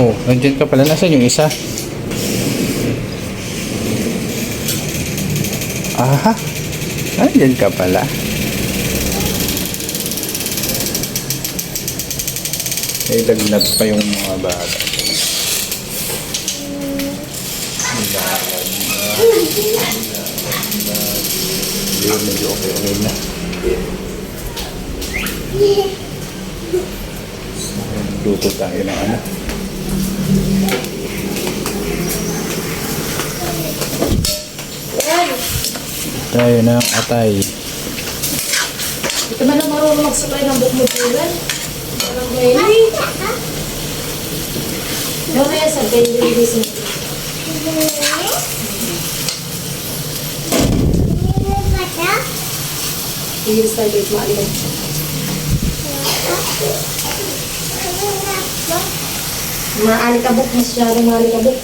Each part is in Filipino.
Oh, nandiyan ka pala. Nasaan yung isa? Aha. Nandiyan ka pala. May lagnat pa yung mga bata. Yun, medyo okay, okay na. Luto tayo ng ano. Tayo ng atay. Ka man na marunong magsakay ng Jewel. Parang may... Yan sa kayo release mo. Hindi sa kayo maalim. Maalikabok, masyadong maalikabok.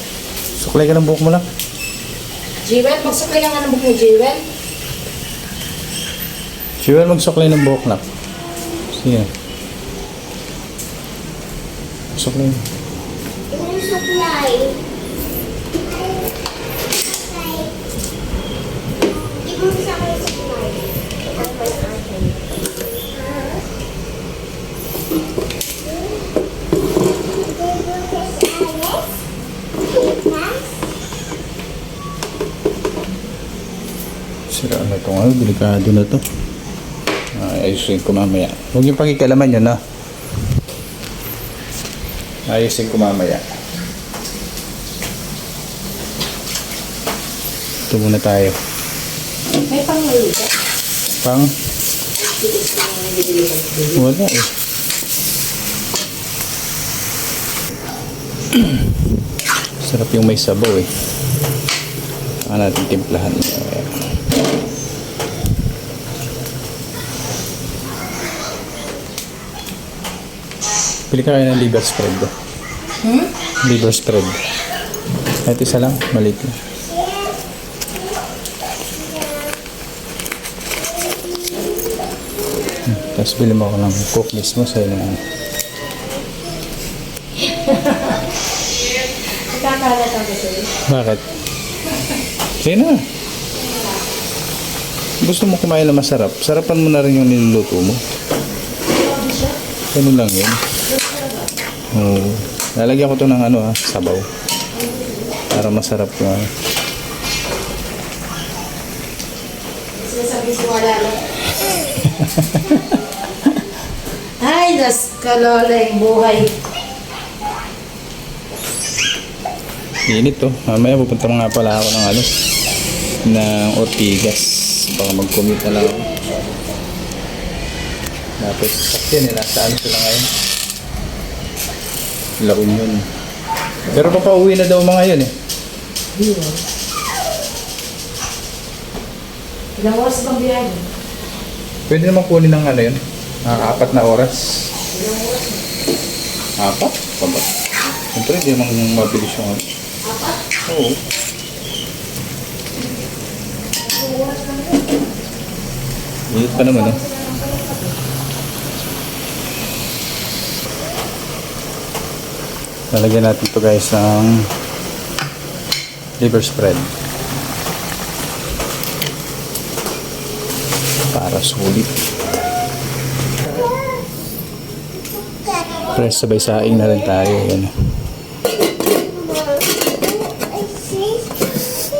Suklay ka ng buhok mo lang. Jewel, magsakay ka nga ng book mo, Jewel. Jewel, magsuklay ng buhok lang. Sige. Suklay. Sira na ito nga. Delikado na to. Ay, ayusin ko mamaya. Huwag yung pakikalaman yun, ha? Ayusin ko mamaya. Ito muna tayo. May pangaluto. Pang? Wala eh. Sarap yung may sabaw eh. Saka natin timplahan. Pili ka kayo ng liver spread. Hmm? Liver spread. Kahit isa lang, maliit lang. Hmm, Tapos bili mo ako ng cook mismo sa inyo. Nagkakalat ako sa'yo. Bakit? Sige na. Gusto mo kumain na masarap, sarapan mo na rin yung niluluto mo. Ganun lang yun. Oo. Lalagyan ko to ng ano ha, sabaw. Para masarap yung ano. Sinasabi ko wala lang. Ay, das kalola yung buhay. Init to. Mamaya pupunta nga pala ako ng ano, ng Ortigas. Baka mag-commute na lang ako. Tapos, sakyan nila. Saan sila ngayon? La Union. Pero papauwi na daw mga yun eh. Ilang oras bang biyahe? Pwede naman kunin ng ano yun? Ah, apat na oras. Apat? Pabat. Siyempre, hindi naman mabilis yung ano. Oo. Init pa naman, oh. Lalagyan natin to guys ng liver spread. Para sulit. Press sabay saing na rin tayo. Yan.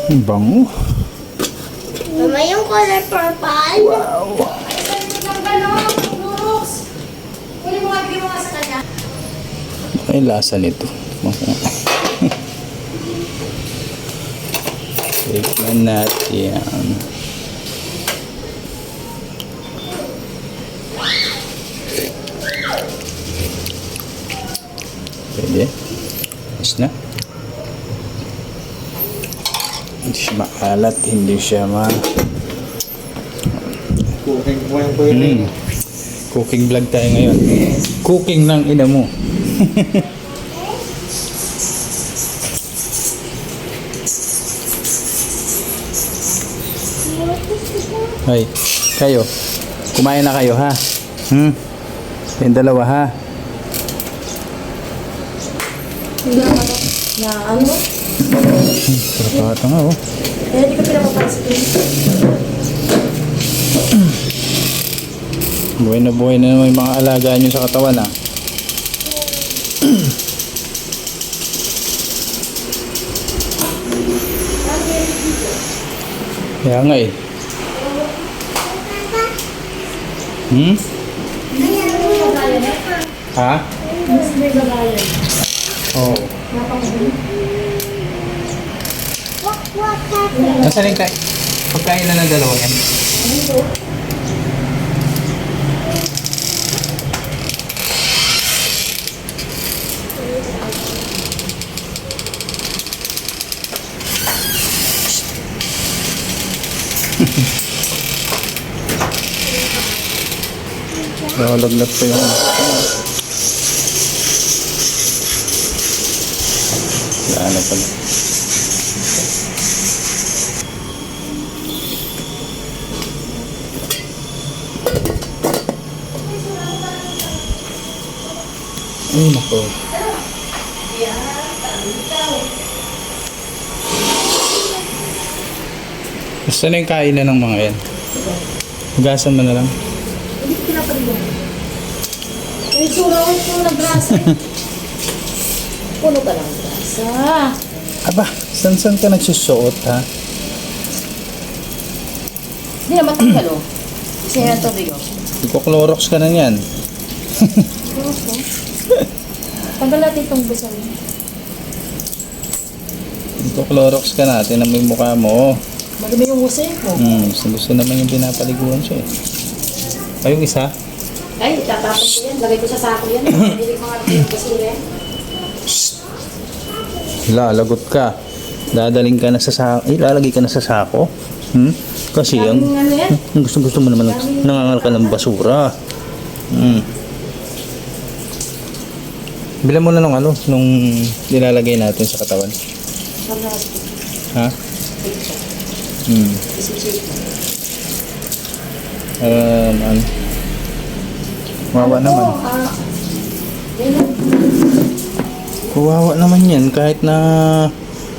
Ang bango. Mama, yung color purple. Brooks! Kunin mo nga, bigyan mo nga sa kanya. Ay, lasa nito. Tikman natin. Pwede. Ayos na. Hindi siya maalat, hindi siya ma... Cooking mo yung pwede. Hmm. Cooking vlog tayo ngayon. Cooking ng ina mo. Hoy, kayo. Kumain na kayo ha. Hmm. Yung dalawa ha. Na? Na ano? Karapata nga oh. Eh, di ko pinapapansin Buhay na buhay na naman yung mga alaga nyo sa katawan ah. Kaya nga eh. Hmm? Ha? Mas may gagayan. Oo. Oh. Nasaan yung kay- pagkain na ng dalawa yan? Nakalagnat pa yung Wala na pala. Ay, nako. Gusto na yung kainan ng mga yan. Hugasan mo na lang. Hindi ko pinapaliwan. May sura ko puno ng grasa. Puno ka ng grasa. Aba, san-san ka nagsusuot ha? Hindi na matanggal oh. Kasi yan tubig oh. Iko-clorox ka na yan. Tanggal natin itong bisal. Iko-clorox ka na. Tinan mo yung mukha mo. Madumi yung uso ko. Hmm, gusto, gusto naman yung pinapaliguan siya eh. Ay, yung isa? Ay, tatapon ko yan. Lagay ko sa sako yan. Hindi ko nga basura yan. Lalagot ka. Dadaling ka na sa sako. Ilalagay ka na sa sako. Hmm? Kasi ang ano yan. gusto gusto mo naman nangangal ka ng basura. Hmm. Bilan mo na nung ano, nung nilalagay natin sa katawan. Ha? Hmm. Um, ano? Wawa naman. Oh, ah. Oh. Kawawa naman yan kahit na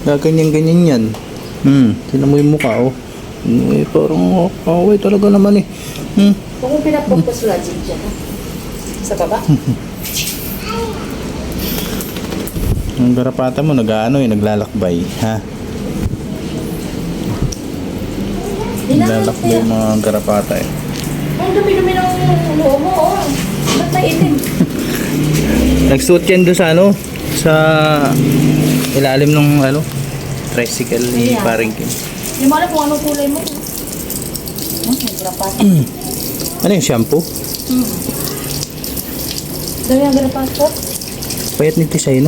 gaganyan-ganyan yan. Hmm, tinan mo yung mukha oh. Eh, parang oh, kaway talaga naman eh. Hmm. Kung mo pinapopos logic dyan. Sa baba. Ang garapata mo nag-ano eh, naglalakbay, ha? Naglalakbay mga garapata eh. Ang dumi-dumi ng loo mo oh. Ba't naitim? Nagsuot yan doon sa ano, sa ilalim ng ano, tricycle ni Ayan. paring Kim. Hindi mo alam kung anong kulay mo. Hmm, grapat. Ano yung shampoo? Hmm. Dami ang grapat ko. Payat ni Tisay, no?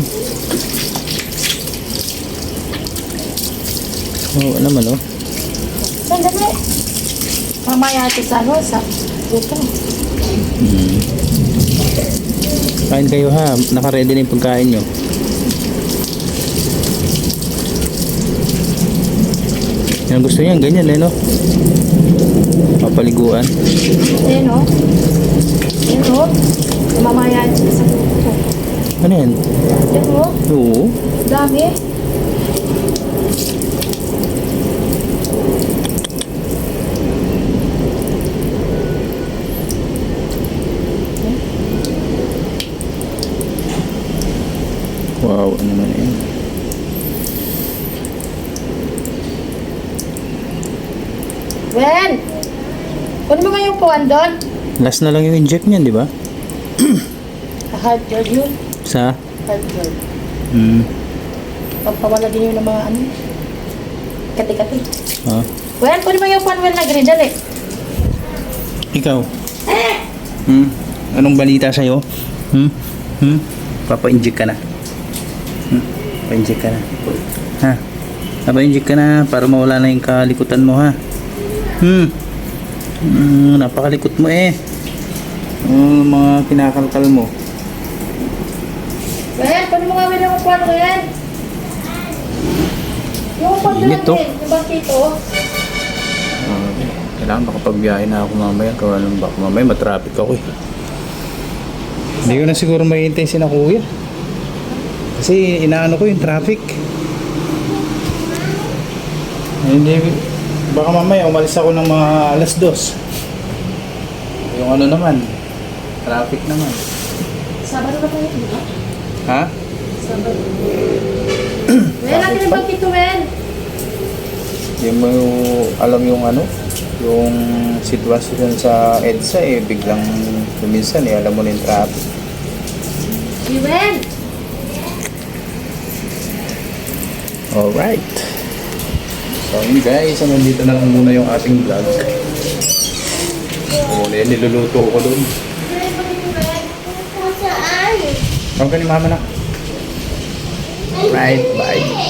Oo naman, oh. Sandali. Mamaya ito sa ano, sa. Hmm. Kain kayo ha, naka-ready na yung pagkain nyo. Yan ang gusto niyan, ganyan eh, no? Papaliguan. Ayan o. Ayan o. Mamaya ito sa puto. Ano yan? Ayan o. Oo. Dami. Ano naman yan? Wen! Kunin mo nga yung puwan doon. Last na lang yung inject niyan, di ba? Hard girl yun. Sa? Hard girl. Hmm. Pagpawala din yun ng mga ano. Kati-kati. Ha? Wen, kunin mo yung puwan Wen na green. Dali. Ikaw? Hmm? Anong balita sa'yo? Hmm? Hmm? Papa-inject ka na. Hmm? Pa-inject ka na. Ha? Papa-inject ka na para mawala na yung kalikutan mo ha. Hmm? Hmm, napakalikot mo eh. Oh, mga kinakalkal mo. Wen, kunin mo nga Wen yung puwan ko yan. Yung doon Init, oh. Wen. Yung bakito. Uh, kailangan makapagbiyahe na ako mamaya. Kaya alam ba ako mamaya matraffic ako eh. Hindi ko na siguro mahihintay si na kuya. Kasi inaano ko yung traffic. Hindi, baka mamaya umalis ako ng mga alas dos. Yung ano naman, traffic naman. Sabado na tayo, di ba? Ha? Sabado. Well, natin ang pagkito, well. Yung mo alam yung ano, yung sitwasyon sa EDSA eh, biglang kuminsan eh, alam mo na yung traffic. Iwen! Alright. So yun guys, hanggang dito na lang muna yung ating vlog. Oo, oh, niluluto ko doon. Saan? Ka ni mama na. Right, bye.